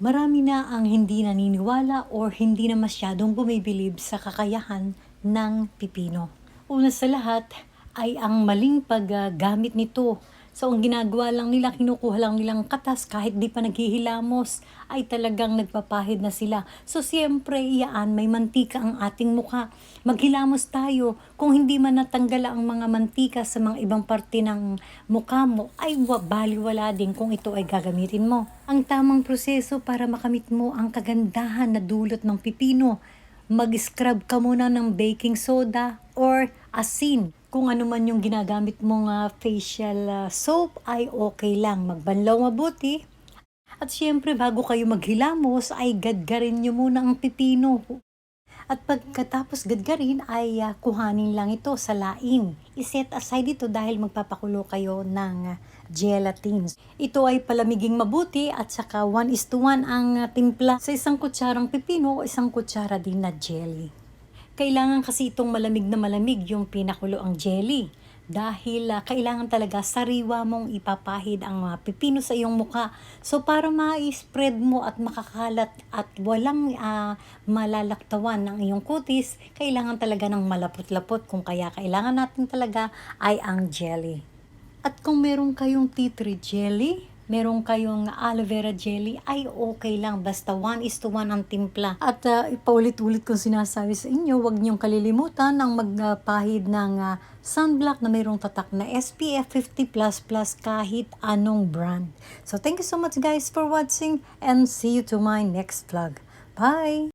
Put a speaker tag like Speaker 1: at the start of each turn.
Speaker 1: Marami na ang hindi naniniwala or hindi na masyadong bumibilib sa kakayahan ng pipino. Una sa lahat ay ang maling paggamit nito. So ang ginagawa lang nila, kinukuha lang nilang katas kahit di pa naghihilamos ay talagang nagpapahid na sila. So siyempre iyaan may mantika ang ating mukha. Maghilamos tayo. Kung hindi man natanggal ang mga mantika sa mga ibang parte ng mukha mo ay wa- baliwala din kung ito ay gagamitin mo. Ang tamang proseso para makamit mo ang kagandahan na dulot ng pipino mag-scrub ka muna ng baking soda or asin. Kung ano man yung ginagamit mong ah, facial ah, soap ay okay lang. Magbanlaw mabuti. At syempre bago kayo maghilamos ay gadgarin nyo muna ang pipino. At pagkatapos gadgarin ay ah, kuhanin lang ito sa laing. Iset aside ito dahil magpapakulo kayo ng ah, gelatin. Ito ay palamiging mabuti at saka 1 is to 1 ang ah, timpla sa isang kutsarang pipino o isang kutsara din na jelly. Kailangan kasi itong malamig na malamig yung pinakulo ang jelly. Dahil ah, kailangan talaga sariwa mong ipapahid ang mga pipino sa iyong mukha. So para ma-spread mo at makakalat at walang ah, malalaktawan ng iyong kutis, kailangan talaga ng malapot-lapot. Kung kaya kailangan natin talaga ay ang jelly. At kung meron kayong tea tree jelly, meron kayong aloe vera jelly, ay okay lang. Basta 1 is to 1 ang timpla. At uh, ipaulit-ulit kong sinasabi sa inyo, huwag niyong kalilimutan ang magpahid ng ah, sunblock na mayroong tatak na SPF 50++ kahit anong brand. So thank you so much guys for watching and see you to my next vlog. Bye!